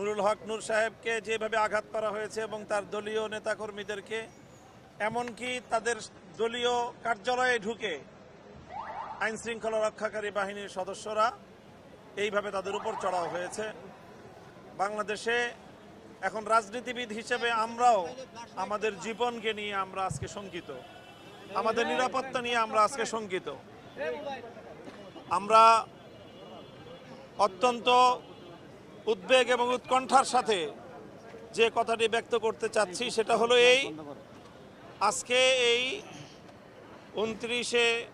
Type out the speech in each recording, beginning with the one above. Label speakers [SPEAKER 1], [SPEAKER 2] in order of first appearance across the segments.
[SPEAKER 1] নুরুল হক নূর সাহেবকে যেভাবে আঘাত করা হয়েছে এবং তার দলীয় নেতাকর্মীদেরকে, এমনকি তাদের দলীয় কার্যালয়ে ঢুকে আইন শৃঙ্খলা রক্ষাকারী বাহিনীর সদস্যরা এইভাবে তাদের উপর চড়াও হয়েছে। বাংলাদেশে এখন রাজনীতিবিদ হিসেবে আমরাও আমাদের জীবনকে নিয়ে আমরা আজকে শঙ্কিত। আমাদের নিরাপত্তা নিয়ে আমরা আজকে শঙ্কিত। আমরা অত্যন্ত উদ্বেগ এবং উৎকণ্ঠার সাথে যে কথাটি ব্যক্ত করতে চাচ্ছি সেটা হলো এই, আজকে এই উনত্রিশে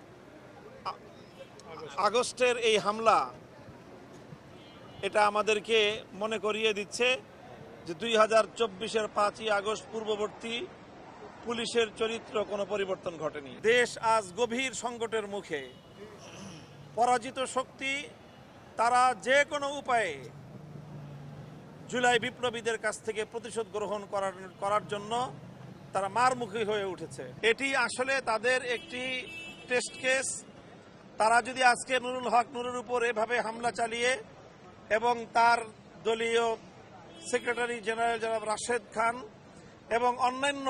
[SPEAKER 1] আগস্টের এই হামলা এটা আমাদেরকে মনে করিয়ে দিচ্ছে যে দুই হাজার চব্বিশের পাঁচই আগস্ট পূর্ববর্তী পুলিশের চরিত্র কোনো পরিবর্তন ঘটেনি। দেশ আজ গভীর সংকটের মুখে। পরাজিত শক্তি তারা যে কোনো উপায়ে জুলাই বিপ্লবীদের কাছ থেকে প্রতিশোধ গ্রহণ করার করার জন্য তারা মারমুখী হয়ে উঠেছে। এটি আসলে তাদের একটি টেস্ট কেস। তারা যদি আজকে নুরুল হক নুরুর উপর এভাবে হামলা চালিয়ে এবং তার দলীয় সেক্রেটারি জেনারেল জনাব রাশেদ খান এবং অন্যান্য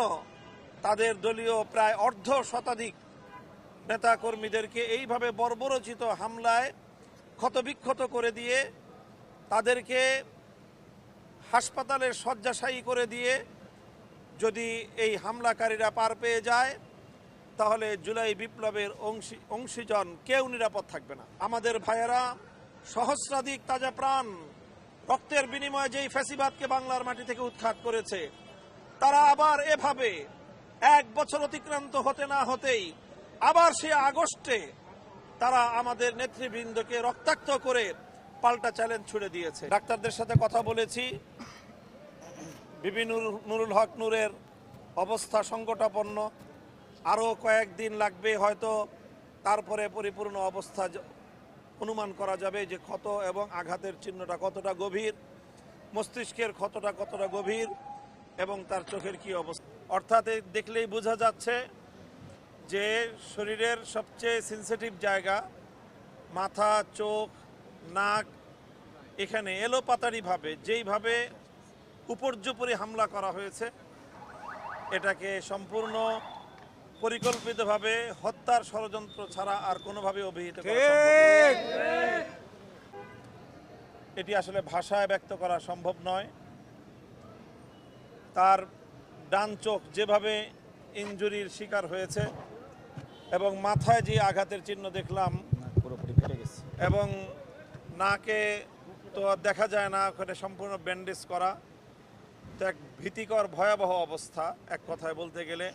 [SPEAKER 1] তাদের দলীয় প্রায় অর্ধ শতাধিক নেতা কর্মীদেরকে এইভাবে বর্বরচিত হামলায় ক্ষতবিক্ষত করে দিয়ে তাদেরকে হাসপাতালের শয্যাশায়ী করে দিয়ে যদি এই হামলাকারীরা পার পেয়ে যায়, তাহলে জুলাই বিপ্লবের অংশী, অংশীজন কেউ নিরাপদ থাকবে না। আমাদের ভাইয়েরা, সহস্রাধিক তাজা প্রাণ রক্তের বিনিময়ে যেই ফ্যাসিবাদকে বাংলার মাটি থেকে উৎখাত করেছে, তারা আবার এভাবে এক বছর অতিক্রান্ত হতে না হতেই আবার সে আগস্টে তারা আমাদের নেতৃবৃন্দকে রক্তাক্ত করে পাল্টা চ্যালেঞ্জ ছুড়ে দিয়েছে। ডাক্তারদের সাথে কথা বলেছি। বিবি নুরুল হক নূরের অবস্থা সংকটাপন্ন। আরও কয়েকদিন লাগবে, হয়তো তারপরে পরিপূর্ণ অবস্থা অনুমান করা যাবে যে ক্ষত এবং আঘাতের চিহ্নটা কতটা গভীর, মস্তিষ্কের ক্ষতটা কতটা গভীর এবং তার চোখের কি অবস্থা। অর্থাৎ দেখলেই বোঝা যাচ্ছে যে শরীরের সবচেয়ে সেন্সিটিভ জায়গা মাথা, চোখ নাক এখানে এলোপাতাড়িভাবে যেইভাবে উপর্যুপরি হামলা করা হয়েছে এটাকে সম্পূর্ণ পরিকল্পিতভাবে হত্যার ষড়যন্ত্র ছাড়া আর কোনোভাবে অভিহিত করা এটি আসলে ভাষায় ব্যক্ত করা সম্ভব নয়। তার ডান চোখ যেভাবে ইনজুরির শিকার হয়েছে এবং মাথায় যে আঘাতের চিহ্ন দেখলাম
[SPEAKER 2] পুরোপুরি ফেটে গেছে।
[SPEAKER 1] এবং নাকে তো দেখা যায় না, ওখানে সম্পূর্ণ ব্যান্ডেজ করা। তো এক ভীতিকর, ভয়াবহ অবস্থা এক কথায় বলতে গেলে।